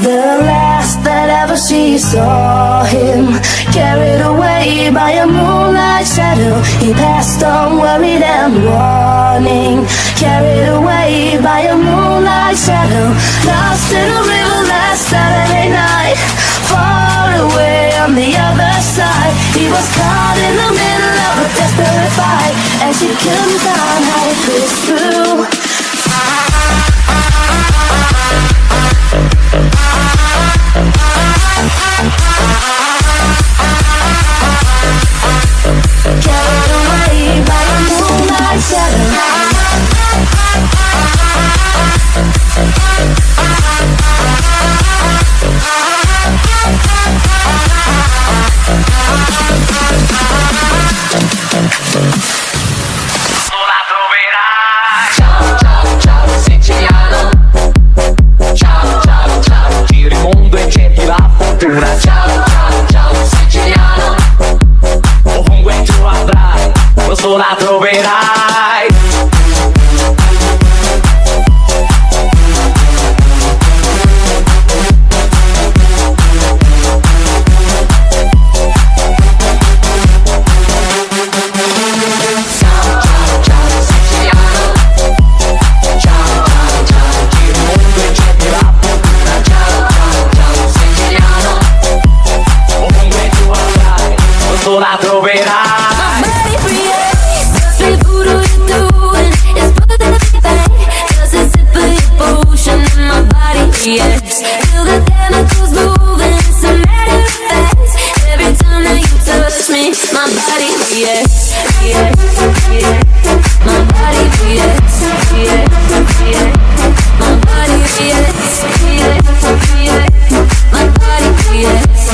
The last that ever she saw him, carried away by a moonlight shadow. He passed on, worried and warning, carried away by a moonlight shadow. Lost in a river last Saturday night, my body reacts. Feel the chemicals moving, it's a matter of fact. Every time that you touch me, my body reacts, reacts. My body reacts. My body reacts. My body reacts.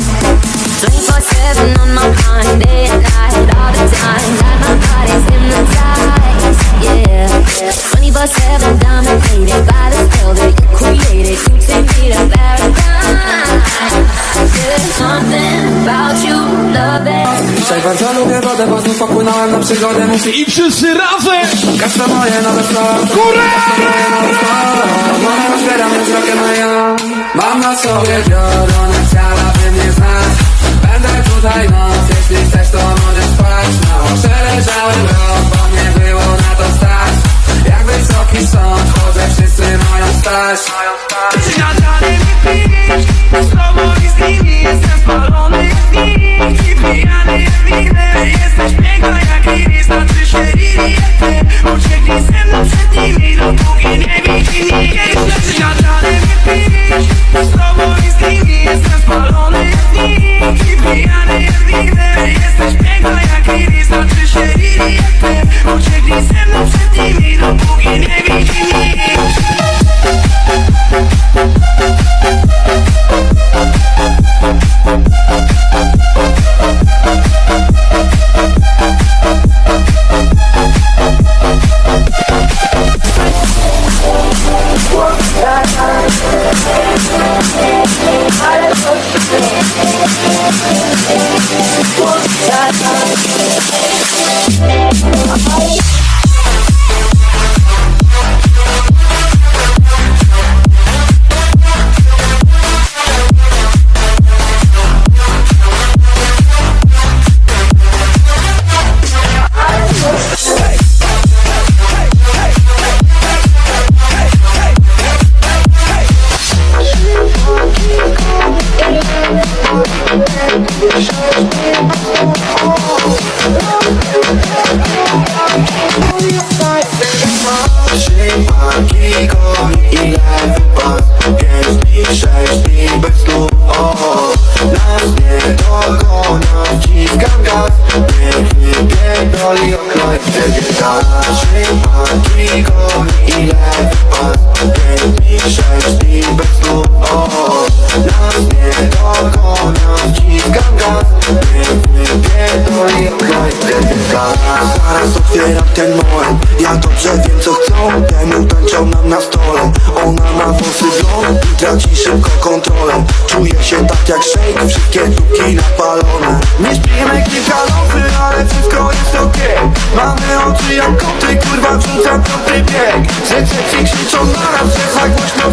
24-7 on my mind, day and night, all the time. Like my body's hypnotized, yeah. 24-7 dominated by the spell that you created. You take me to paradise. There's something about you, love it. Dzisiaj bardzo lubię wodę, bo znów popłynąłem na przygodę. Musi I wszyscy razem! Kasza moje nowe sto Górę! Moje rozbieram już rokiem a ja Mam na sobie Tutaj noc, jeśli chcesz to możesz spać. Mało przeleżałem rok, bo nie było na to stać. Jak wysoki sąd, chodzę, wszyscy mają stać. Czy nadal mnie pić? Z tobą i z nimi jestem spalony. Jak nikt I pijany jak nigdy Jesteś piękna jak iris Znaczy się Riri jak ty. Ucieknij ze pijany jak nigdy Jesteś piękna jak iris Znaczy się Riri jak ty Ucieknij ze mną przed nimi Dopóki nie widzi nikt okno i Zaraz otwieram ten moment Ja dobrze wiem co chcą. Temu tańczą nam na stole. Ona ma włosy blond traci szybko kontrolę. Czuję się tak jak shake, wszystkie tuki napalone. Nie śpimy kilka nocy, ale wszystko jest okej. Mamy oczy jak koty, kurwa wrzucam piąty bieg. Z recepcji krzyczą na nas, że za głośno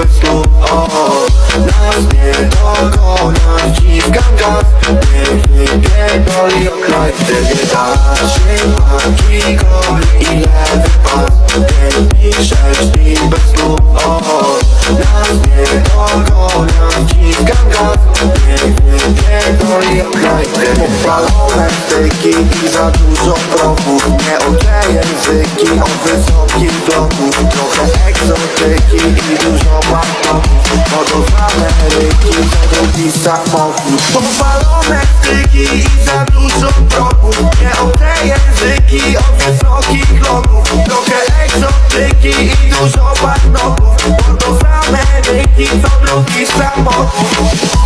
bez snu. O, Nas nie dogonią, wciskam gaz. Niech wypierdoli o kraj, ty bieda Trzy paki goni i lewy pas Pięć dni, sześć bez snu. O, Nas nie dogonią, wciskam gaz. Niech wypierdoli o kraj, ty Popalone styki i za dużo prochów Nie ote języki od wysokich bloków Trochę egzotyki i dużo bankoków Bo do Ameryki to drugi samochód Popalone styki i za dużo prochów Nie ote języki od wysokich bloków Trochę egzotyki i dużo bankoków Bo do Ameryki to drugi samochód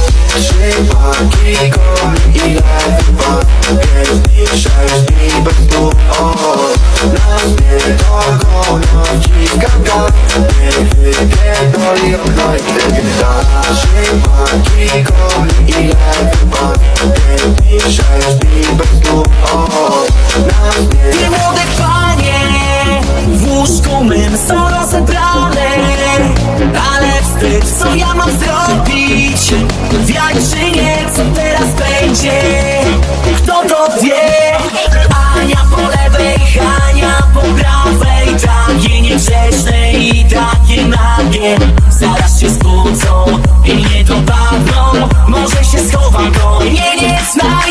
Zaraz się zbudzą i nie dopadną Może się schowam, to mnie nie znajdą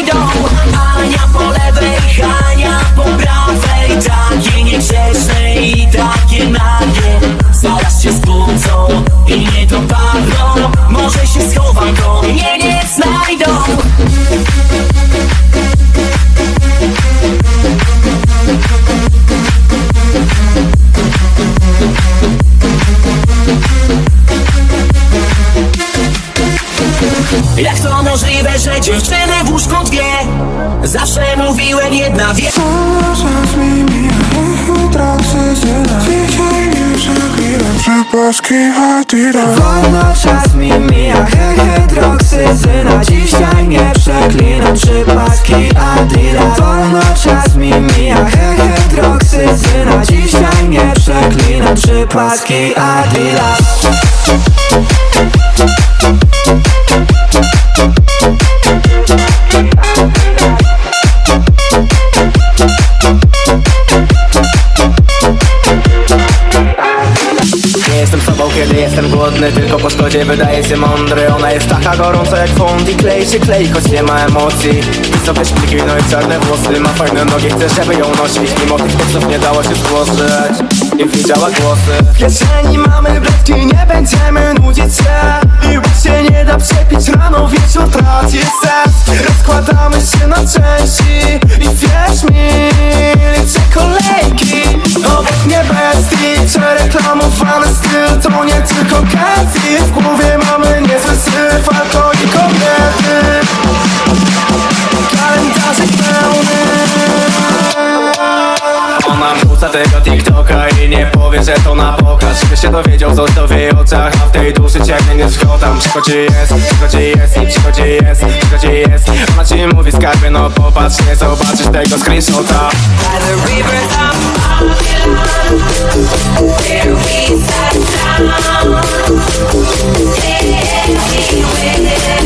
Zawsze mówiłem jedna wie Czas mi mija, hydroksydzyna Dzisiaj nie przeklinam Przypaski Adidas Wolno czas mi mija, he, hydroksyzyna Dzisiaj nie przeklinam trzy paski Adidas Wolno czas mi mija, he, hydroksyzyna Dzisiaj nie przeklinam trzy paski głodny Tylko po szkodzie wydaje się mądry. Ona jest taka gorąca jak fond i klei się klei Choć nie ma emocji. I sobie szpilki, no i czarne włosy. Ma fajne nogi, chcę, żeby ją nosić. Mimo tych tekstów nie dało się złożyć. Nie widziała głosy. W kieszeni mamy bredki, nie będziemy nudzić się. I już się nie da przepić Rano wieczór traci sens. Rozkładamy się na części I wierz mi, liczę kolejki. Obok mnie bestii, czy reklamowany styl Cathy W głowie mamy niezły syf Alkohol i kobiety. Kalendarzyk pełny. Ona wrzuca tego TikToka i nie powie, że to na pokaz. Żeby się dowiedział, co to w jej oczach A w tej duszy ciągnie nie szkotam Przychodzi jest, przychodzi jest? I przychodzi jest, przychodzi jest? Ona ci mówi skarbie, no popatrz, nie zobaczysz tego screenshota. By the rivers of Babylon, where we sat thank you